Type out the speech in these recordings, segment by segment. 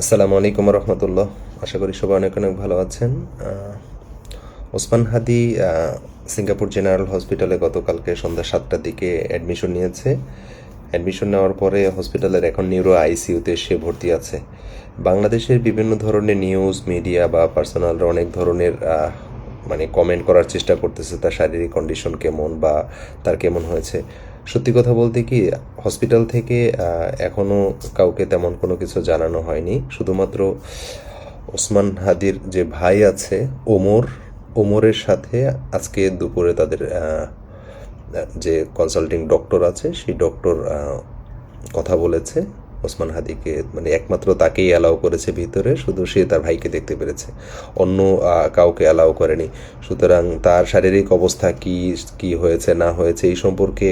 আসসালামু আলাইকুম রহমতুল্লাহ। আশা করি সবাই অনেক অনেক ভালো আছেন। ওসমান হাদি সিঙ্গাপুর জেনারেল হসপিটালে গতকালকে সন্ধ্যা সাতটার দিকে অ্যাডমিশন নিয়েছে। অ্যাডমিশন নেওয়ার পরে হসপিটালের এখন নিউরো আইসিইউতে সে ভর্তি আছে। বাংলাদেশের বিভিন্ন ধরনের নিউজ মিডিয়া বা পার্সোনালরা অনেক ধরনের মানে কমেন্ট করার চেষ্টা করতেছে তার শারীরিক কন্ডিশন কেমন বা তার কেমন হয়েছে। সত্যি কথা বলতে কি হসপিটাল থেকে এখনও এখনও কাউকে তেমন কোনো কিছু জানানো হয়নি। শুধুমাত্র ওসমান হাদির যে ভাই আছে, ওমর, ওমরের সাথে আজকে দুপুরে তাদের যে কনসাল্টিং ডক্টর আছে, সেই ডক্টর কথা বলেছে। ওসমান হাদিকে মানে একমাত্র তাকেই অ্যালাউ করেছে ভিতরে, শুধু সে তার ভাইকে দেখতে পেরেছে। অন্য কাউকে অ্যালাউ করেনি। সুতরাং তার শারীরিক অবস্থা কি কি হয়েছে, না হয়েছে, এই সম্পর্কে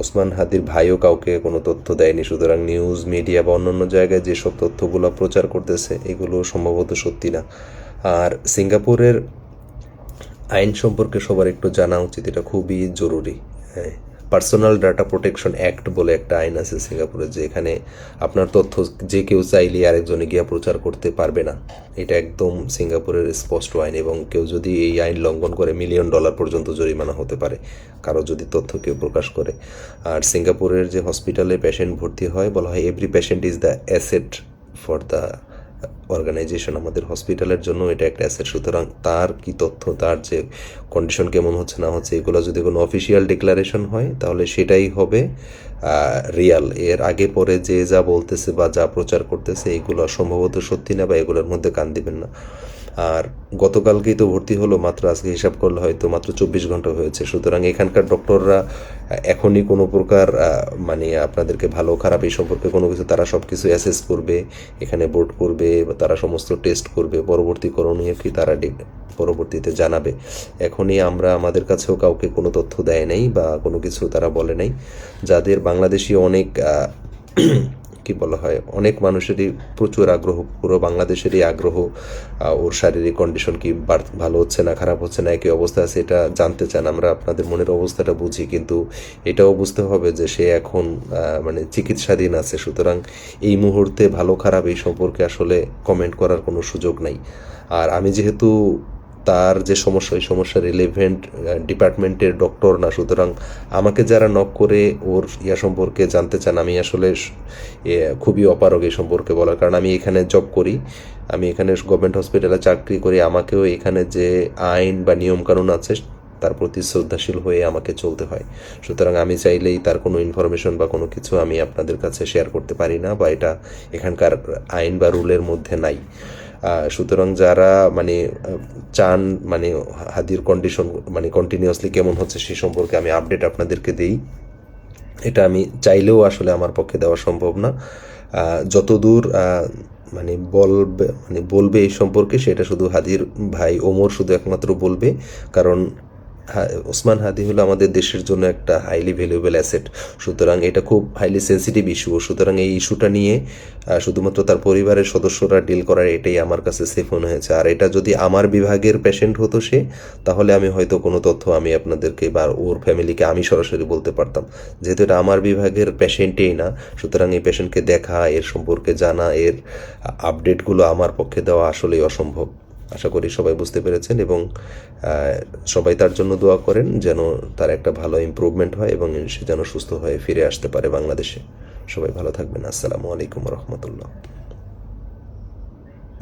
ওসমান হাদির ভাইও কাউকে কোনো তথ্য দেয়নি। সুতরাং নিউজ মিডিয়া বা অন্যান্য জায়গায় যেসব তথ্যগুলো প্রচার করতেছে, এগুলো সম্ভবত সত্যি না। আর সিঙ্গাপুরের আইন সম্পর্কে সবার একটু জানা উচিত, এটা খুবই জরুরি। হ্যাঁ। পার্সোনাল ডাটা প্রোটেকশন অ্যাক্ট বলে একটা আইন আছে সিঙ্গাপুরে যে এখানে আপনার তথ্য যে কেউ চাইলে আরেকজনে গিয়া প্রচার করতে পারবে না। এটা একদম সিঙ্গাপুরের স্পষ্ট আইন এবং কেউ যদি এই আইন লঙ্ঘন করে মিলিয়ন ডলার পর্যন্ত জরিমানা হতে পারে, কারও যদি তথ্য কেউ প্রকাশ করে। আর সিঙ্গাপুরের যে হসপিটালে পেশেন্ট ভর্তি হয়, বলা হয় every patient is the asset for the organisation আমাদের হসপিটালের জন্য এটা একটা অ্যাসেট সুতরাং তার কি তথ্য, তার যে কন্ডিশন কেমন হচ্ছে না হচ্ছে, এগুলো যদি কোনো অফিসিয়াল ডিক্লারেশন হয়, তাহলে সেটাই হবে রিয়াল এর আগে পরে যে যা বলতেছে বা যা প্রচার করতেছে, এগুলো সম্ভবত সত্যি না বা এগুলোর মধ্যে কান দিবেন না। আর গতকালকেই তো ভর্তি হলো, মাত্র আজকে হিসাব করলে হয়তো মাত্র চব্বিশ ঘণ্টা হয়েছে। সুতরাং এখানকার ডক্টররা এখনই কোনো প্রকার মানে আপনাদেরকে ভালো খারাপ এই সম্পর্কে কোনো কিছু তারা সব কিছু অ্যাসেস করবে, এখানে বোর্ড করবে তারা সমস্ত টেস্ট করবে, পরবর্তী করণীয় কি তারা পরবর্তীতে জানাবে। এখনই আমরা আমাদের কাছেও কাউকে কোনো তথ্য দেয় নাই বা কোনো কিছু তারা বলে নাই। যাদের বাংলাদেশি অনেক কি বলা হয়, অনেক মানুষেরই প্রচুর আগ্রহ, পুরো বাংলাদেশেরই আগ্রহ ওর শারীরিক কন্ডিশন কি ভালো হচ্ছে না, খারাপ হচ্ছে না, একই অবস্থা আছে, এটা জানতে চান, আমরা আপনাদের মনের অবস্থাটা বুঝি, কিন্তু এটাও বুঝতে হবে যে সে এখন মানে চিকিৎসাধীন আছে, সুতরাং এই মুহূর্তে ভালো খারাপ এই সম্পর্কে আসলে কমেন্ট করার কোনো সুযোগ নাই। আর আমি যেহেতু তার যে সমস্যা এই সমস্যা রিলেভেন্ট ডিপার্টমেন্টের ডক্টর না। সুতরাং আমাকে যারা নক করে ওর ইয়া সম্পর্কে জানতে চান, আমি আসলে খুবই অপারগ এই সম্পর্কে বলার। কারণ আমি এখানে জব করি, আমি এখানে গভর্নমেন্ট হসপিটালে চাকরি করি, আমাকেও এখানে যে আইন বা নিয়মকানুন আছে, তার প্রতি শ্রদ্ধাশীল হয়ে আমাকে চলতে হয়। সুতরাং আমি চাইলেই তার কোনো ইনফরমেশন বা কোনো কিছু আমি আপনাদের কাছে শেয়ার করতে পারি না, বা এটা এখানকার আইন বা রুলের মধ্যে নাই। সুতরাং যারা মানে চান মানে হাদির কন্ডিশন মানে কন্টিনিউয়াসলি কেমন হচ্ছে সে সম্পর্কে আমি আপডেট আপনাদেরকে দেই। এটা আমি চাইলেও আসলে আমার পক্ষে দেওয়া সম্ভব না। যত যতদূর মানে বলবে মানে বলবে এই সম্পর্কে সেটা শুধু হাদির ভাই ওমর শুধু একমাত্র বলবে। কারণ ওসমান হাদি হলো আমাদের দেশের জন্য একটা হাইলি ভ্যালুয়েবল অ্যাসেট সুতরাং এটা খুব হাইলি সেন্সিটিভ ইস্যু সুতরাং এই ইস্যুটা নিয়ে শুধুমাত্র তার পরিবারের সদস্যরা ডিল করার এটাই আমার কাছে সেফ মনে হয়েছে। আর এটা যদি আমার বিভাগের পেশেন্ট হতো সে, তাহলে আমি হয়তো কোনো তথ্য আমি আপনাদেরকে বা ওর ফ্যামিলিকে আমি সরাসরি বলতে পারতাম। যেহেতু এটা আমার বিভাগের পেশেন্টেই না, সুতরাং এই পেশেন্টকে দেখা, এর সম্পর্কে জানা, এর আপডেটগুলো আমার পক্ষে দেওয়া আসলেই অসম্ভব। আশা করি সবাই বুঝতে পেরেছেন এবং সবাই তার জন্য দোয়া করেন যেন তার একটা ভালো ইম্প্রুভমেন্ট হয় এবং সে যেন সুস্থ হয়ে ফিরে আসতে পারে বাংলাদেশে। সবাই ভালো থাকবেন। আসসালামু আলাইকুম রহমতুল্লাহ।